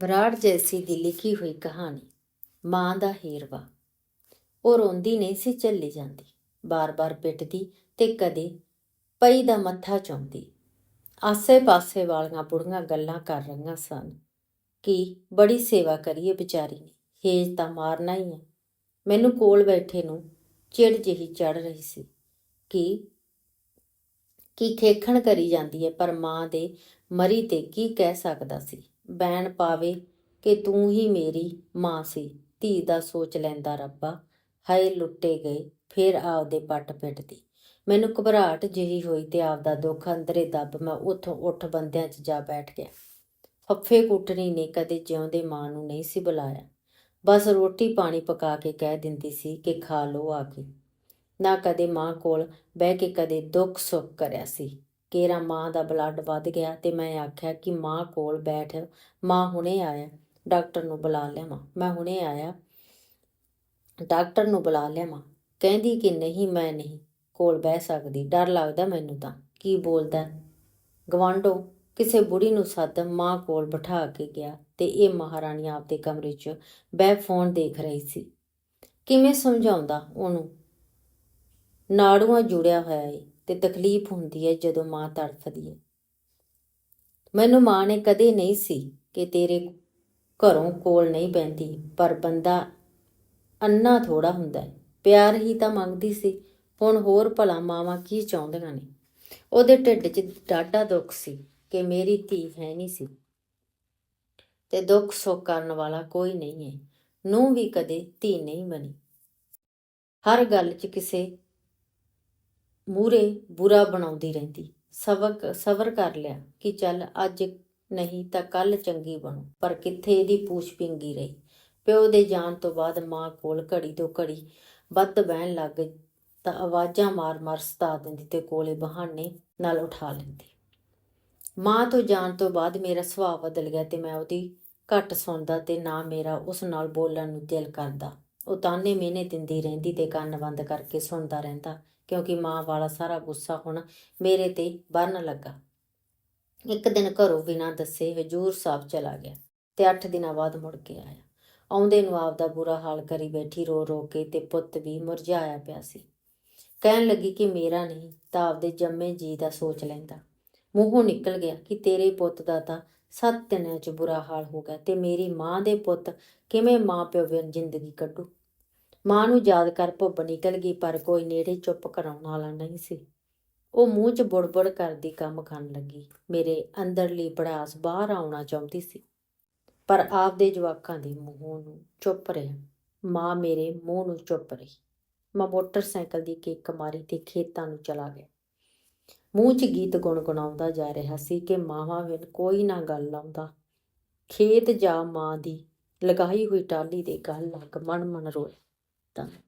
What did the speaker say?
ਬਰਾੜ ਜੈਸੀ ਦੀ ਲਿਖੀ ਹੋਈ ਕਹਾਣੀ, ਮਾਂ ਦਾ ਹੀਰਵਾ। ਉਹ ਰੋਂਦੀ ਨਹੀਂ ਸੀ ਚੱਲੀ ਜਾਂਦੀ। ਬਾਰ-ਬਾਰ ਪਿੱਟਦੀ ਤੇ ਕਦੇ ਪਈ ਦਾ ਮੱਥਾ ਚੁੰਮਦੀ। ਆਸੇ-ਪਾਸੇ ਵਾਲੀਆਂ ਬੁੜੀਆਂ ਗੱਲਾਂ ਕਰ ਰਹੀਆਂ ਸਨ ਕਿ ਬੜੀ ਸੇਵਾ ਕਰੀਏ ਵਿਚਾਰੀ ਨੇ, ਹੇਜ ਤਾਂ ਮਾਰਨਾ ਹੀ ਹੈ ਮੈਨੂੰ ਕੋਲ ਬੈਠੇ ਨੂੰ ਚਿੜ ਜਿਹੀ ਚੜ ਰਹੀ ਸੀ ਕਿ, ਕੀ ਖੇਖਣ ਕਰੀ ਜਾਂਦੀ ਹੈ, ਪਰ ਮਾਂ ਦੇ ਮਰੀ ਤੇ ਕੀ ਕਹਿ ਸਕਦਾ ਸੀ? ਬੈਣ ਪਾਵੇ ਕਿ ਤੂੰ ਹੀ ਮੇਰੀ ਮਾਂ ਸੀ। ਧੀ ਦਾ ਸੋਚ ਲੈਂਦਾ ਰੱਬਾ, ਹਾਏ ਲੁੱਟੇ ਗਏ, ਫਿਰ ਆਪਦੇ ਪੱਟ ਪਿੱਟਦੀ। ਮੈਨੂੰ ਘਬਰਾਹਟ ਜਿਹੀ ਹੋਈ ਤੇ ਆਪਦਾ ਦੁੱਖ ਅੰਦਰੇ ਦੱਬ ਮੈਂ ਉੱਥੋਂ ਉੱਠ ਬੰਦਿਆਂ 'ਚ ਜਾ ਬੈਠ ਗਿਆ। ਫੱਫੇ ਕੁੱਟਣੀ ਨੇ ਕਦੇ ਜਿਉਂਦੇ ਮਾਂ ਨੂੰ ਨਹੀਂ ਸੀ ਬੁਲਾਇਆ। ਬਸ ਰੋਟੀ ਪਾਣੀ ਪਕਾ ਕੇ ਕਹਿ ਦਿੰਦੀ ਸੀ ਕਿ ਖਾ ਲਓ ਆ ਕੇ। ਨਾ ਕਦੇ ਮਾਂ ਕੋਲ ਬਹਿ ਕੇ ਕਦੇ ਦੁੱਖ ਸੁੱਖ ਕਰਿਆ ਸੀ। ਕੇਰਾ ਮਾਂ ਦਾ ਬਲੱਡ ਵੱਧ ਗਿਆ ਤੇ ਮੈਂ ਆਖਿਆ ਕਿ ਮਾਂ ਕੋਲ ਬੈਠ, ਮਾਂ ਹੁਣੇ ਆਇਆ, ਡਾਕਟਰ ਨੂੰ ਬੁਲਾ ਲਿਆਵਾਂ। ਮੈਂ ਹੁਣੇ ਆਇਆ, ਡਾਕਟਰ ਨੂੰ ਬੁਲਾ ਲਿਆਵਾਂ। ਕਹਿੰਦੀ ਕਿ ਨਹੀਂ, ਮੈਂ ਨਹੀਂ ਕੋਲ ਬਹਿ ਸਕਦੀ। ਡਰ ਲੱਗਦਾ ਮੈਨੂੰ ਤਾਂ। ਕੀ ਬੋਲਦਾ? ਗਵਾਂਡੋ ਕਿਸੇ ਬੁੜੀ ਨੂੰ ਸੱਦ ਮਾਂ ਕੋਲ ਬਿਠਾ ਕੇ ਗਿਆ ਤੇ ਇਹ ਮਹਾਰਾਣੀ ਆਪਦੇ ਕਮਰੇ 'ਚ ਬਹਿ ਫੋਨ ਦੇਖ ਰਹੀ ਸੀ। ਕਿਵੇਂ ਸਮਝਾਉਂਦਾ ਉਹਨੂੰ? ਨਾੜੂਆਂ ਜੁੜਿਆ ਹੋਇਆ ਏ। ਤੇ ਤਕਲੀਫ ਹੁੰਦੀ ਹੈ ਜਦੋਂ ਮਾਂ ਤੜਫਦੀ ਹੈ। ਮੈਨੂੰ ਮਾਂ ਨੇ ਕਦੇ ਨਹੀਂ ਸੀ ਕਿ ਤੇਰੇ ਘਰੋਂ ਕੋਲ ਨਹੀਂ ਬੈੰਦੀ ਪਰ ਬੰਦਾ ਅੰਨਾ ਥੋੜਾ ਹੁੰਦਾ ਹੈ। ਪਿਆਰ ਹੀ ਤਾਂ ਮੰਗਦੀ ਸੀ, ਹੁਣ ਹੋਰ ਭਲਾ ਮਾਵਾਂ ਕੀ ਚਾਹੁੰਦੀਆਂ ਨੇ? ਉਹਦੇ ਢਿੱਡ 'ਚ ਡਾਢਾ ਦੁੱਖ ਸੀ ਕਿ ਮੇਰੀ ਧੀ ਹੈ ਨਹੀਂ ਸੀ। ਤੇ ਦੁੱਖ ਸੁੱਖ ਕਰਨ ਵਾਲਾ ਕੋਈ ਨਹੀਂ ਹੈ। ਨੂੰ ਵੀ ਕਦੇ ਧੀ ਨਹੀਂ ਬਣੀ। ਹਰ ਗੱਲ 'ਚ ਕਿਸੇ ਮੂਰੇ ਬੁਰਾ ਬਣਾਉਂਦੀ ਰਹਿੰਦੀ। ਸਬਕ, ਸਬਰ ਕਰ ਲਿਆ ਕਿ ਚੱਲ ਅੱਜ ਨਹੀਂ ਤਾਂ ਕੱਲ ਚੰਗੀ ਬਣੂ। ਪਰ ਕਿੱਥੇ ਇਹਦੀ ਪੂਛ ਪਿੰਗੀ ਰਹੀ। ਪਿਓ ਦੇ ਜਾਣ ਤੋਂ ਬਾਅਦ ਮਾਂ ਕੋਲ ਘੜੀ ਤੋਂ ਘੜੀ ਵੱਧ ਬਹਿਣ ਲੱਗ ਗਈ ਤਾਂ ਆਵਾਜ਼ਾਂ ਮਾਰ-ਮਾਰ ਸਤਾ ਦਿੰਦੀ ਤੇ ਕੋਲੇ ਬਹਾਨੇ ਨਾਲ ਉਠਾ ਲੈਂਦੀ। ਮਾਂ ਤੋਂ ਜਾਣ ਤੋਂ ਬਾਅਦ ਮੇਰਾ ਸੁਭਾਅ ਬਦਲ ਗਿਆ ਤੇ ਮੈਂ ਉਹਦੀ ਘੱਟ ਸੁਣਦਾ ਤੇ ਨਾ ਮੇਰਾ ਉਸ ਨਾਲ ਬੋਲਣ ਨੂੰ ਦਿਲ ਕਰਦਾ। ਉਹ ਤਾਨੇ ਮਿਹਨੇ ਦਿੰਦੀ ਰਹਿੰਦੀ ਤੇ ਕੰਨ ਬੰਦ ਕਰਕੇ ਸੁਣਦਾ ਰਹਿੰਦਾ, ਕਿਉਂਕਿ ਮਾਂ ਵਾਲਾ ਸਾਰਾ ਗੁੱਸਾ ਹੁਣ ਮੇਰੇ ਤੇ ਬਰਨ ਲੱਗਾ। ਇੱਕ ਦਿਨ ਘਰੋਂ ਬਿਨਾਂ ਦੱਸੇ ਹਜੂਰ ਸਾਹਿਬ ਚਲਾ ਗਿਆ ਤੇ 8 ਦਿਨਾਂ ਬਾਅਦ ਮੁੜ ਕੇ ਆਇਆ। ਆਉਂਦੇ ਨੂੰ ਆਪਦਾ ਬੁਰਾ ਹਾਲ ਕਰੀ ਬੈਠੀ ਰੋ ਰੋ ਕੇ ਤੇ ਪੁੱਤ ਵੀ ਮੁਰਝਾਇਆ ਪਿਆ ਸੀ। ਕਹਿਣ ਲੱਗੀ ਕਿ ਮੇਰਾ ਨਹੀਂ, ਤਾਂ ਆਪਦੇ ਜੰਮੇ ਜੀ ਦਾ ਸੋਚ ਲੈਂਦਾ। ਮੂੰਹੋਂ ਨਿਕਲ ਗਿਆ ਕਿ ਤੇਰੇ ਪੁੱਤ ਦਾ ਤਾਂ ਸੱਤ ਦਿਨਾਂ 'ਚ ਬੁਰਾ ਹਾਲ ਹੋ ਗਿਆ ਤੇ ਮੇਰੀ ਮਾਂ ਦੇ ਪੁੱਤ ਕਿਵੇਂ ਮਾਂ ਪਿਓ ਬਿਨ ਜ਼ਿੰਦਗੀ ਕੱਢੂ? ਮਾਂ ਨੂੰ ਯਾਦ ਕਰ ਭੁੱਬ ਨਿਕਲ ਗਈ, ਪਰ ਕੋਈ ਨੇੜੇ ਚੁੱਪ ਕਰਾਉਣ ਵਾਲਾ ਨਹੀਂ ਸੀ। ਉਹ ਮੂੰਹ 'ਚ ਬੁੜਬੁੜ ਕਰਦੀ ਕੰਮ ਕਰਨ ਲੱਗੀ। ਮੇਰੇ ਅੰਦਰਲੀ ਪੜਾਸ ਬਾਹਰ ਆਉਣਾ ਚਾਹੁੰਦੀ ਸੀ, ਪਰ ਆਪਦੇ ਜਵਾਕਾਂ ਦੇ ਮੂੰਹ ਨੂੰ ਚੁੱਪ ਰਿਹਾ। ਮਾਂ ਮੇਰੇ ਮੂੰਹ ਨੂੰ ਚੁੱਪ ਰਹੀ। ਮੈਂ ਮੋਟਰਸਾਈਕਲ ਦੀ ਕਿੱਕ ਮਾਰੀ ਤੇ ਖੇਤਾਂ ਨੂੰ ਚਲਾ ਗਿਆ। ਮੂੰਹ 'ਚ ਗੀਤ ਗੁਣਗੁਣਾਉਂਦਾ ਜਾ ਰਿਹਾ ਸੀ ਕਿ ਮਾਵਾਂ ਬਿਨ ਕੋਈ ਨਾ ਗੱਲ ਆਉਂਦਾ। ਖੇਤ ਜਾ ਮਾਂ ਦੀ ਲਗਾਈ ਹੋਈ ਟਾਲੀ ਦੇ ਗੱਲ ਲੱਗ ਮਨ ਮਨ ਰੋਏ ਤਾਂ